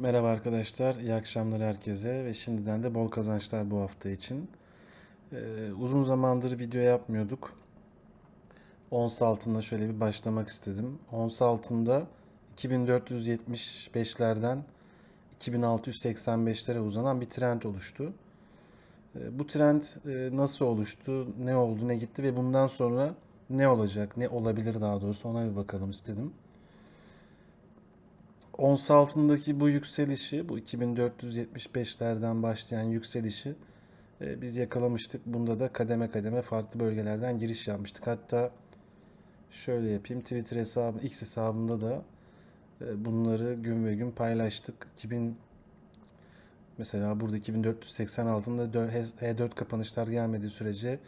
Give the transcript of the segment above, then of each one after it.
Merhaba arkadaşlar, iyi akşamlar herkese ve şimdiden de bol kazançlar bu hafta için. Ee, uzun zamandır video yapmıyorduk. Ons altında şöyle bir başlamak istedim. Ons altında 2475'lerden 2685'lere uzanan bir trend oluştu. Ee, bu trend e, nasıl oluştu, ne oldu, ne gitti ve bundan sonra ne olacak, ne olabilir daha doğrusu ona bir bakalım istedim. Ons altındaki bu yükselişi, bu 2475'lerden başlayan yükselişi e, biz yakalamıştık. Bunda da kademe kademe farklı bölgelerden giriş yapmıştık. Hatta şöyle yapayım. Twitter hesabı, X hesabımda da e, bunları gün ve gün paylaştık. 2000 mesela burada 2486'ında H4 kapanışlar gelmediği sürece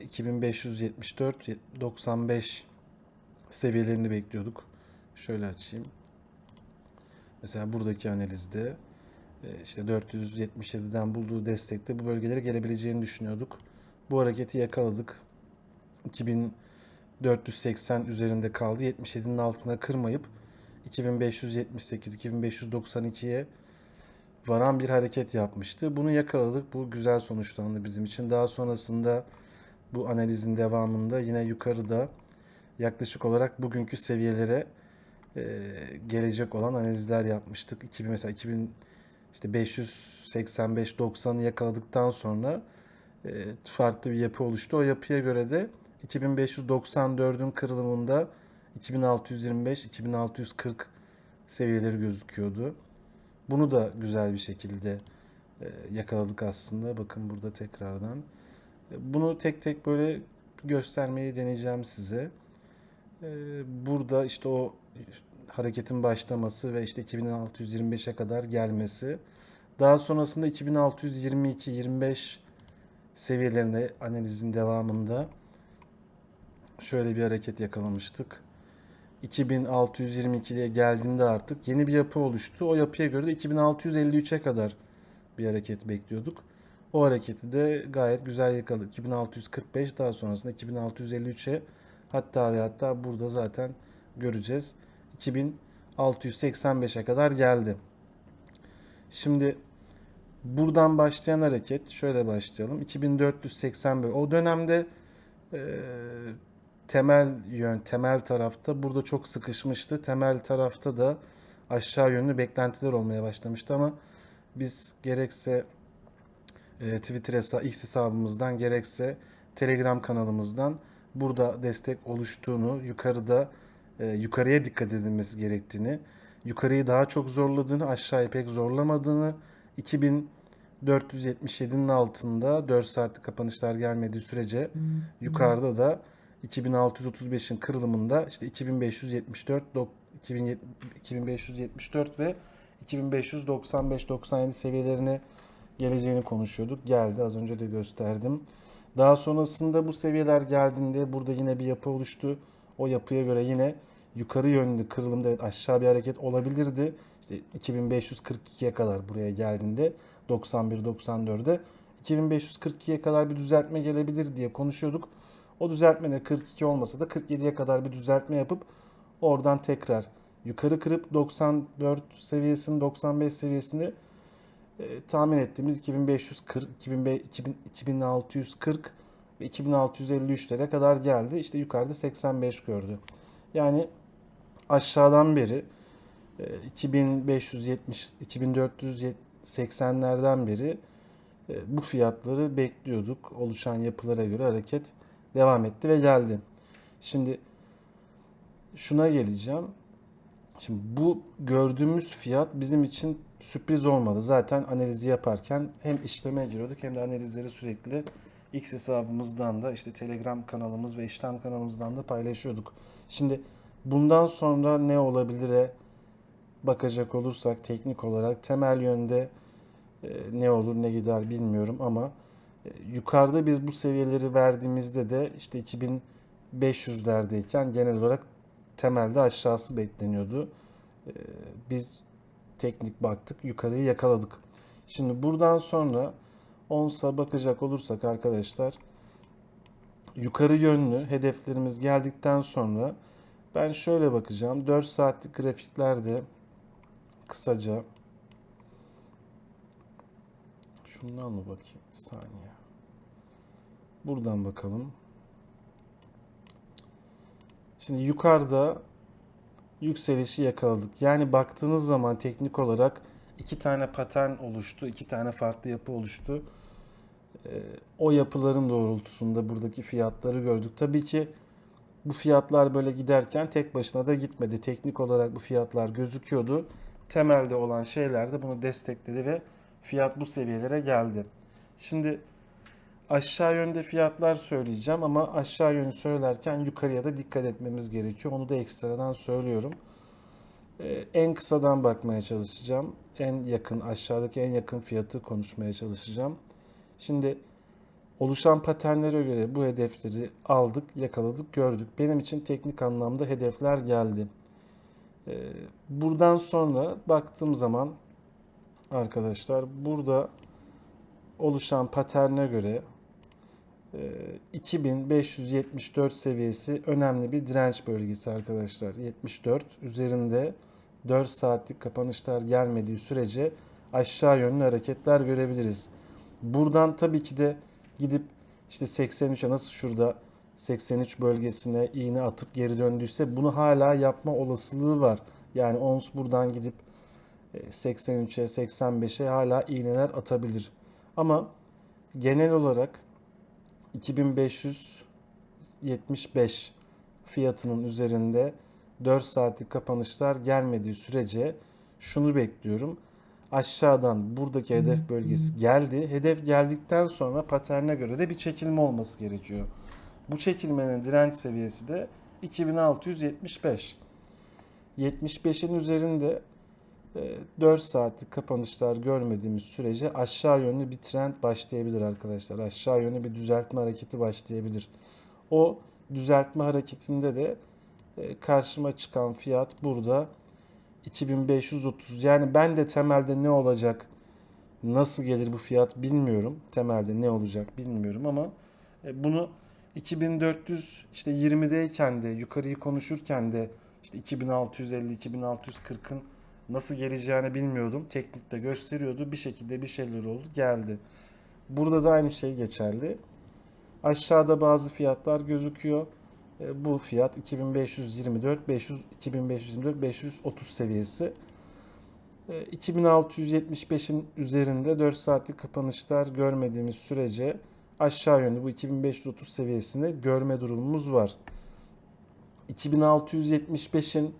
2574 95 seviyelerini bekliyorduk. Şöyle açayım. Mesela buradaki analizde e, işte 477'den bulduğu destekte bu bölgelere gelebileceğini düşünüyorduk. Bu hareketi yakaladık. 2480 üzerinde kaldı. 77'nin altına kırmayıp 2578-2592'ye varan bir hareket yapmıştı. Bunu yakaladık. Bu güzel sonuçlandı bizim için. Daha sonrasında bu analizin devamında yine yukarıda yaklaşık olarak bugünkü seviyelere gelecek olan analizler yapmıştık. 2000 mesela 2000 işte 585 90'ı yakaladıktan sonra e, farklı bir yapı oluştu. O yapıya göre de 2594'ün kırılımında 2625 2640 seviyeleri gözüküyordu. Bunu da güzel bir şekilde e, yakaladık aslında. Bakın burada tekrardan. E, bunu tek tek böyle göstermeyi deneyeceğim size. E, burada işte o hareketin başlaması ve işte 2625'e kadar gelmesi. Daha sonrasında 2622-25 seviyelerine analizin devamında şöyle bir hareket yakalamıştık. 2622'ye geldiğinde artık yeni bir yapı oluştu. O yapıya göre de 2653'e kadar bir hareket bekliyorduk. O hareketi de gayet güzel yakaladık. 2645 daha sonrasında 2653'e hatta ve hatta burada zaten göreceğiz. 2685'e kadar geldi. Şimdi buradan başlayan hareket şöyle başlayalım. 2485 o dönemde e, temel yön temel tarafta burada çok sıkışmıştı. Temel tarafta da aşağı yönlü beklentiler olmaya başlamıştı ama biz gerekse e, Twitter hesabı, X hesabımızdan gerekse Telegram kanalımızdan burada destek oluştuğunu, yukarıda e, yukarıya dikkat edilmesi gerektiğini, yukarıyı daha çok zorladığını, aşağıyı pek zorlamadığını, 2477'nin altında 4 saatlik kapanışlar gelmediği sürece yukarıda da 2635'in kırılımında işte 2574 2574 ve 2595-97 seviyelerine geleceğini konuşuyorduk. Geldi az önce de gösterdim. Daha sonrasında bu seviyeler geldiğinde burada yine bir yapı oluştu. O yapıya göre yine yukarı yönlü kırılımda evet aşağı bir hareket olabilirdi. İşte 2542'ye kadar buraya geldiğinde 91-94'de 2542'ye kadar bir düzeltme gelebilir diye konuşuyorduk. O düzeltme de 42 olmasa da 47'ye kadar bir düzeltme yapıp oradan tekrar yukarı kırıp 94 seviyesini 95 seviyesini e, tahmin ettiğimiz 2540 2640 ve 2653'lere kadar geldi. İşte yukarıda 85 gördü. Yani aşağıdan beri 2570 2480'lerden beri e, bu fiyatları bekliyorduk. Oluşan yapılara göre hareket devam etti ve geldi. Şimdi şuna geleceğim. Şimdi bu gördüğümüz fiyat bizim için sürpriz olmadı. Zaten analizi yaparken hem işleme giriyorduk hem de analizleri sürekli X hesabımızdan da işte Telegram kanalımız ve işlem kanalımızdan da paylaşıyorduk. Şimdi bundan sonra ne olabilire bakacak olursak teknik olarak temel yönde e, ne olur ne gider bilmiyorum ama e, yukarıda biz bu seviyeleri verdiğimizde de işte 2500'lerdeyken genel olarak temelde aşağısı bekleniyordu. E, biz teknik baktık. Yukarıyı yakaladık. Şimdi buradan sonra onsa bakacak olursak arkadaşlar yukarı yönlü hedeflerimiz geldikten sonra ben şöyle bakacağım. 4 saatlik grafiklerde kısaca şundan mı bakayım? Bir saniye. Buradan bakalım. Şimdi yukarıda yükselişi yakaladık. Yani baktığınız zaman teknik olarak iki tane patern oluştu. iki tane farklı yapı oluştu. Ee, o yapıların doğrultusunda buradaki fiyatları gördük. Tabii ki bu fiyatlar böyle giderken tek başına da gitmedi. Teknik olarak bu fiyatlar gözüküyordu. Temelde olan şeyler de bunu destekledi ve fiyat bu seviyelere geldi. Şimdi aşağı yönde fiyatlar söyleyeceğim ama aşağı yönü söylerken yukarıya da dikkat etmemiz gerekiyor. Onu da ekstradan söylüyorum. Ee, en kısadan bakmaya çalışacağım. En yakın aşağıdaki en yakın fiyatı konuşmaya çalışacağım. Şimdi oluşan paternlere göre bu hedefleri aldık, yakaladık, gördük. Benim için teknik anlamda hedefler geldi. Ee, buradan sonra baktığım zaman arkadaşlar burada oluşan paterne göre 2574 seviyesi önemli bir direnç bölgesi arkadaşlar. 74 üzerinde 4 saatlik kapanışlar gelmediği sürece aşağı yönlü hareketler görebiliriz. Buradan tabii ki de gidip işte 83'e nasıl şurada 83 bölgesine iğne atıp geri döndüyse bunu hala yapma olasılığı var. Yani ons buradan gidip 83'e 85'e hala iğneler atabilir. Ama genel olarak 2575 fiyatının üzerinde 4 saatlik kapanışlar gelmediği sürece şunu bekliyorum. Aşağıdan buradaki hedef bölgesi geldi. Hedef geldikten sonra paterne göre de bir çekilme olması gerekiyor. Bu çekilmenin direnç seviyesi de 2675. 75'in üzerinde 4 saatlik kapanışlar görmediğimiz sürece aşağı yönlü bir trend başlayabilir arkadaşlar. Aşağı yönlü bir düzeltme hareketi başlayabilir. O düzeltme hareketinde de karşıma çıkan fiyat burada 2530. Yani ben de temelde ne olacak, nasıl gelir bu fiyat bilmiyorum. Temelde ne olacak bilmiyorum ama bunu 2400 işte 20'deyken de yukarıyı konuşurken de işte 2650 2640'ın nasıl geleceğini bilmiyordum. Teknikte gösteriyordu. Bir şekilde bir şeyler oldu. Geldi. Burada da aynı şey geçerli. Aşağıda bazı fiyatlar gözüküyor. E, bu fiyat 2524 500 2524 530 seviyesi. 2675'in üzerinde 4 saatlik kapanışlar görmediğimiz sürece aşağı yönlü bu 2530 seviyesini görme durumumuz var. 2675'in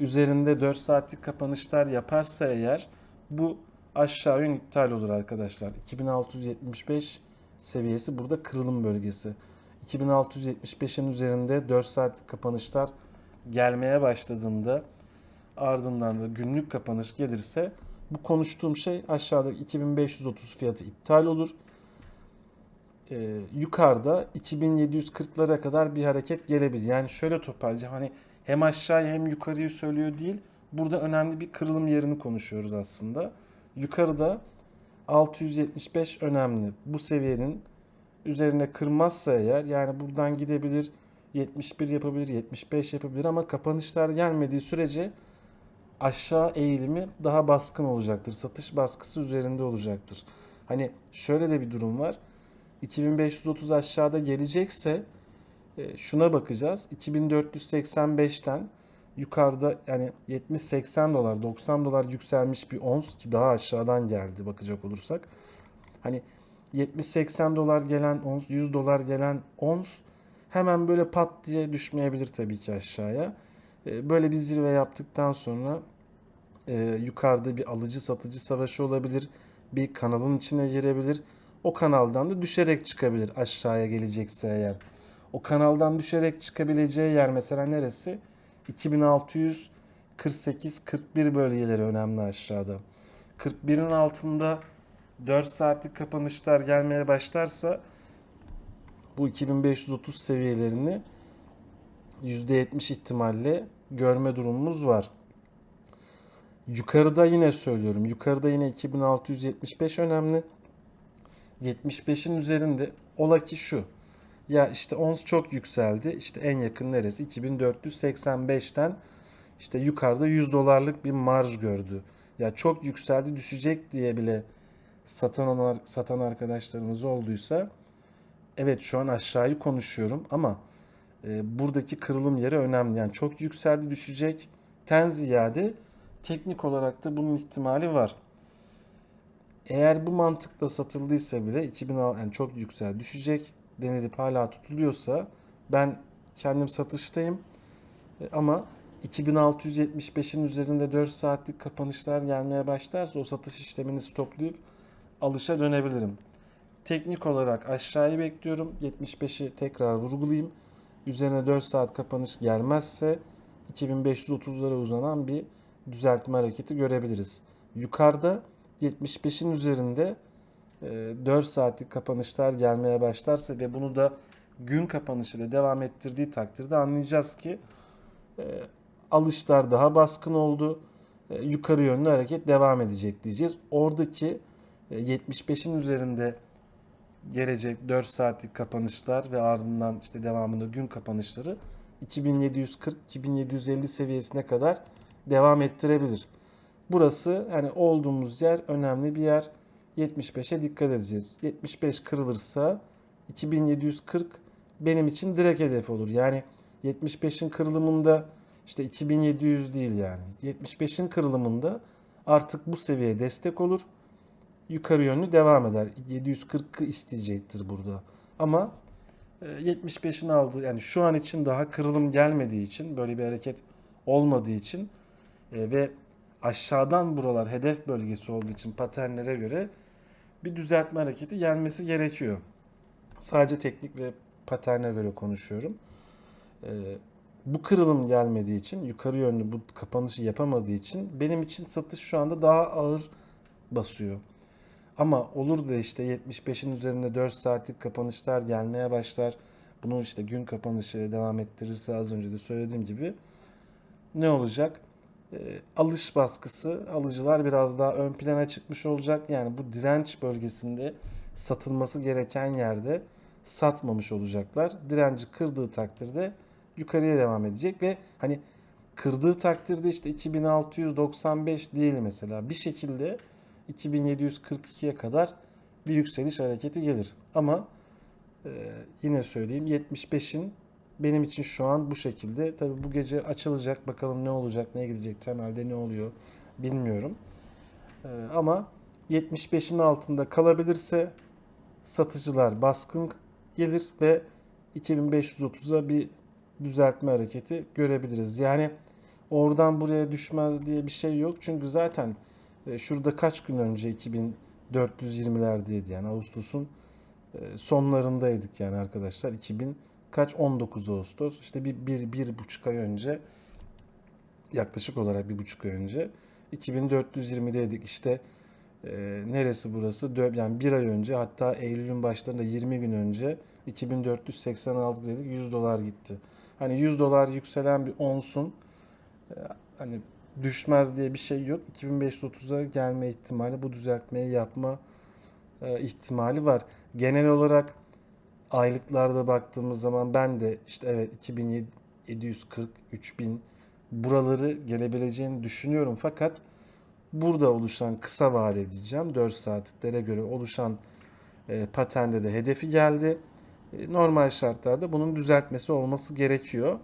üzerinde 4 saatlik kapanışlar yaparsa eğer bu aşağı yön iptal olur arkadaşlar. 2675 seviyesi burada kırılım bölgesi. 2675'in üzerinde 4 saatlik kapanışlar gelmeye başladığında ardından da günlük kapanış gelirse bu konuştuğum şey aşağıda 2530 fiyatı iptal olur. Ee, yukarıda 2740'lara kadar bir hareket gelebilir. Yani şöyle toparlayacağım hani hem aşağıya hem yukarıyı söylüyor değil. Burada önemli bir kırılım yerini konuşuyoruz aslında. Yukarıda 675 önemli. Bu seviyenin üzerine kırmazsa eğer yani buradan gidebilir 71 yapabilir 75 yapabilir ama kapanışlar gelmediği sürece aşağı eğilimi daha baskın olacaktır. Satış baskısı üzerinde olacaktır. Hani şöyle de bir durum var. 2530 aşağıda gelecekse e, şuna bakacağız. 2485'ten yukarıda yani 70-80 dolar 90 dolar yükselmiş bir ons ki daha aşağıdan geldi bakacak olursak. Hani 70-80 dolar gelen ons 100 dolar gelen ons hemen böyle pat diye düşmeyebilir tabii ki aşağıya. E, böyle bir zirve yaptıktan sonra e, yukarıda bir alıcı satıcı savaşı olabilir. Bir kanalın içine girebilir. O kanaldan da düşerek çıkabilir aşağıya gelecekse eğer. O kanaldan düşerek çıkabileceği yer mesela neresi? 2648-41 bölgeleri önemli aşağıda. 41'in altında 4 saatlik kapanışlar gelmeye başlarsa bu 2530 seviyelerini %70 ihtimalle görme durumumuz var. Yukarıda yine söylüyorum. Yukarıda yine 2675 önemli. 75'in üzerinde ola ki şu. Ya işte ons çok yükseldi. İşte en yakın neresi? 2485'ten işte yukarıda 100 dolarlık bir marj gördü. Ya çok yükseldi düşecek diye bile satan satan arkadaşlarımız olduysa evet şu an aşağıyı konuşuyorum ama e, buradaki kırılım yeri önemli. Yani çok yükseldi düşecek. Ten ziyade teknik olarak da bunun ihtimali var. Eğer bu mantıkla satıldıysa bile 2006 yani çok yüksel düşecek denilip hala tutuluyorsa ben kendim satıştayım. E, Ama 2675'in üzerinde 4 saatlik kapanışlar gelmeye başlarsa o satış işlemini stoplayıp alışa dönebilirim. Teknik olarak aşağıyı bekliyorum. 75'i tekrar vurgulayayım. Üzerine 4 saat kapanış gelmezse 2530'lara uzanan bir düzeltme hareketi görebiliriz. Yukarıda 75'in üzerinde 4 saatlik kapanışlar gelmeye başlarsa ve bunu da gün kapanışıyla devam ettirdiği takdirde anlayacağız ki e, alışlar daha baskın oldu. E, yukarı yönlü hareket devam edecek diyeceğiz. Oradaki e, 75'in üzerinde gelecek 4 saatlik kapanışlar ve ardından işte devamında gün kapanışları 2740-2750 seviyesine kadar devam ettirebilir. Burası hani olduğumuz yer önemli bir yer. 75'e dikkat edeceğiz. 75 kırılırsa 2740 benim için direkt hedef olur. Yani 75'in kırılımında işte 2700 değil yani. 75'in kırılımında artık bu seviyeye destek olur. Yukarı yönlü devam eder. 740'ı isteyecektir burada. Ama e, 75'in aldığı yani şu an için daha kırılım gelmediği için böyle bir hareket olmadığı için e, ve aşağıdan buralar hedef bölgesi olduğu için paternlere göre bir düzeltme hareketi gelmesi gerekiyor. Sadece teknik ve paterne göre konuşuyorum. Ee, bu kırılım gelmediği için, yukarı yönlü bu kapanışı yapamadığı için benim için satış şu anda daha ağır basıyor. Ama olur da işte 75'in üzerinde 4 saatlik kapanışlar gelmeye başlar. Bunu işte gün kapanışıyla devam ettirirse az önce de söylediğim gibi ne olacak? Ee, alış baskısı, alıcılar biraz daha ön plana çıkmış olacak. Yani bu direnç bölgesinde satılması gereken yerde satmamış olacaklar. Direnci kırdığı takdirde yukarıya devam edecek ve hani kırdığı takdirde işte 2695 değil mesela bir şekilde 2742'ye kadar bir yükseliş hareketi gelir. Ama e, yine söyleyeyim 75'in benim için şu an bu şekilde. Tabi bu gece açılacak bakalım ne olacak ne gidecek temelde ne oluyor bilmiyorum. E, ama 75'in altında kalabilirse satıcılar baskın gelir ve 2530'a bir düzeltme hareketi görebiliriz. Yani oradan buraya düşmez diye bir şey yok. Çünkü zaten e, şurada kaç gün önce 2420'lerdeydi yani Ağustos'un e, sonlarındaydık yani arkadaşlar. 2000 kaç 19 Ağustos işte bir, bir, bir buçuk ay önce yaklaşık olarak bir buçuk ay önce 2420'deydik işte e, neresi burası? Yani bir ay önce hatta Eylül'ün başlarında 20 gün önce 2486 dedik 100 dolar gitti. Hani 100 dolar yükselen bir onsun e, hani düşmez diye bir şey yok. 2530'a gelme ihtimali bu düzeltmeyi yapma e, ihtimali var. Genel olarak aylıklarda baktığımız zaman ben de işte evet 2740 3000 buraları gelebileceğini düşünüyorum fakat burada oluşan kısa vade diyeceğim 4 saatliklere göre oluşan e, patende de hedefi geldi. E, normal şartlarda bunun düzeltmesi olması gerekiyor.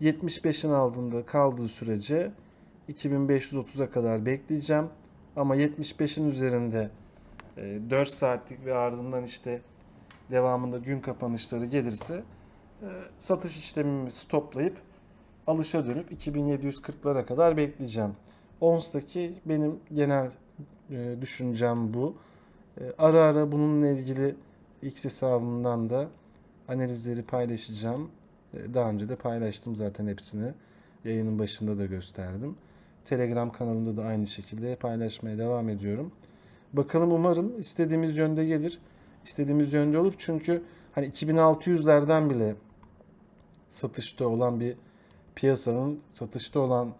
75'in altında kaldığı sürece 2530'a kadar bekleyeceğim. Ama 75'in üzerinde e, 4 saatlik ve ardından işte devamında gün kapanışları gelirse e, satış işlemimi stoplayıp alışa dönüp 2740'lara kadar bekleyeceğim. Ons'taki benim genel e, düşüncem bu. E, ara ara bununla ilgili X hesabımdan da analizleri paylaşacağım. Daha önce de paylaştım zaten hepsini. Yayının başında da gösterdim. Telegram kanalımda da aynı şekilde paylaşmaya devam ediyorum. Bakalım umarım istediğimiz yönde gelir. İstediğimiz yönde olur. Çünkü hani 2600'lerden bile satışta olan bir piyasanın satışta olan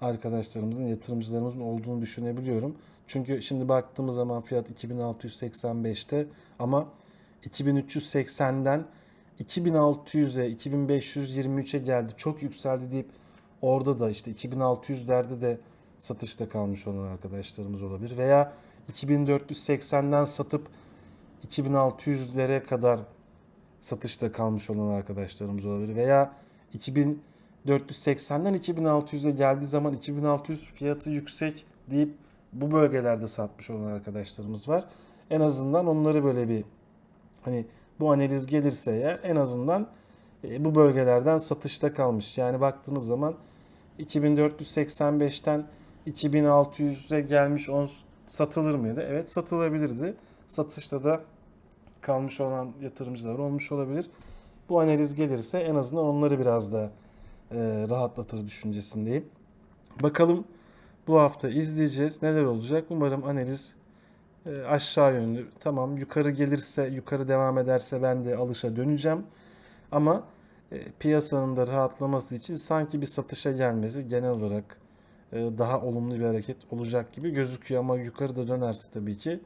arkadaşlarımızın, yatırımcılarımızın olduğunu düşünebiliyorum. Çünkü şimdi baktığımız zaman fiyat 2685'te ama 2380'den 2600'e, 2523'e geldi. Çok yükseldi deyip orada da işte 2600'lerde de satışta kalmış olan arkadaşlarımız olabilir. Veya 2480'den satıp 2600'lere kadar satışta kalmış olan arkadaşlarımız olabilir. Veya 2480'den 2600'e geldiği zaman 2600 fiyatı yüksek deyip bu bölgelerde satmış olan arkadaşlarımız var. En azından onları böyle bir hani bu analiz gelirse eğer en azından e, bu bölgelerden satışta kalmış. Yani baktığınız zaman 2485'ten 2600'e gelmiş ons satılır mıydı? Evet satılabilirdi. Satışta da kalmış olan yatırımcılar olmuş olabilir. Bu analiz gelirse en azından onları biraz da e, rahatlatır düşüncesindeyim. Bakalım bu hafta izleyeceğiz. Neler olacak? Umarım analiz e, aşağı yönlü. Tamam yukarı gelirse, yukarı devam ederse ben de alışa döneceğim. Ama e, piyasanın da rahatlaması için sanki bir satışa gelmesi genel olarak e, daha olumlu bir hareket olacak gibi gözüküyor. Ama yukarı da dönerse tabii ki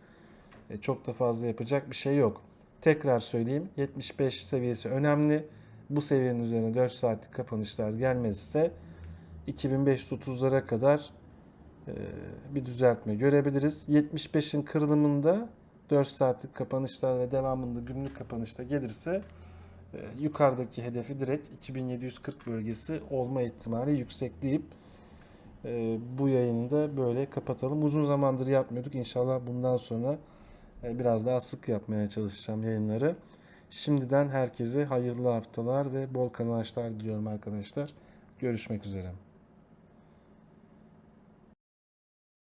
e, çok da fazla yapacak bir şey yok. Tekrar söyleyeyim 75 seviyesi önemli. Bu seviyenin üzerine 4 saatlik kapanışlar gelmezse 2530'lara kadar e, bir düzeltme görebiliriz. 75'in kırılımında 4 saatlik kapanışlar ve devamında günlük kapanışta gelirse e, yukarıdaki hedefi direkt 2740 bölgesi olma ihtimali yüksek deyip e, bu yayını da böyle kapatalım. Uzun zamandır yapmıyorduk. İnşallah bundan sonra biraz daha sık yapmaya çalışacağım yayınları. Şimdiden herkese hayırlı haftalar ve bol kazançlar diliyorum arkadaşlar. Görüşmek üzere.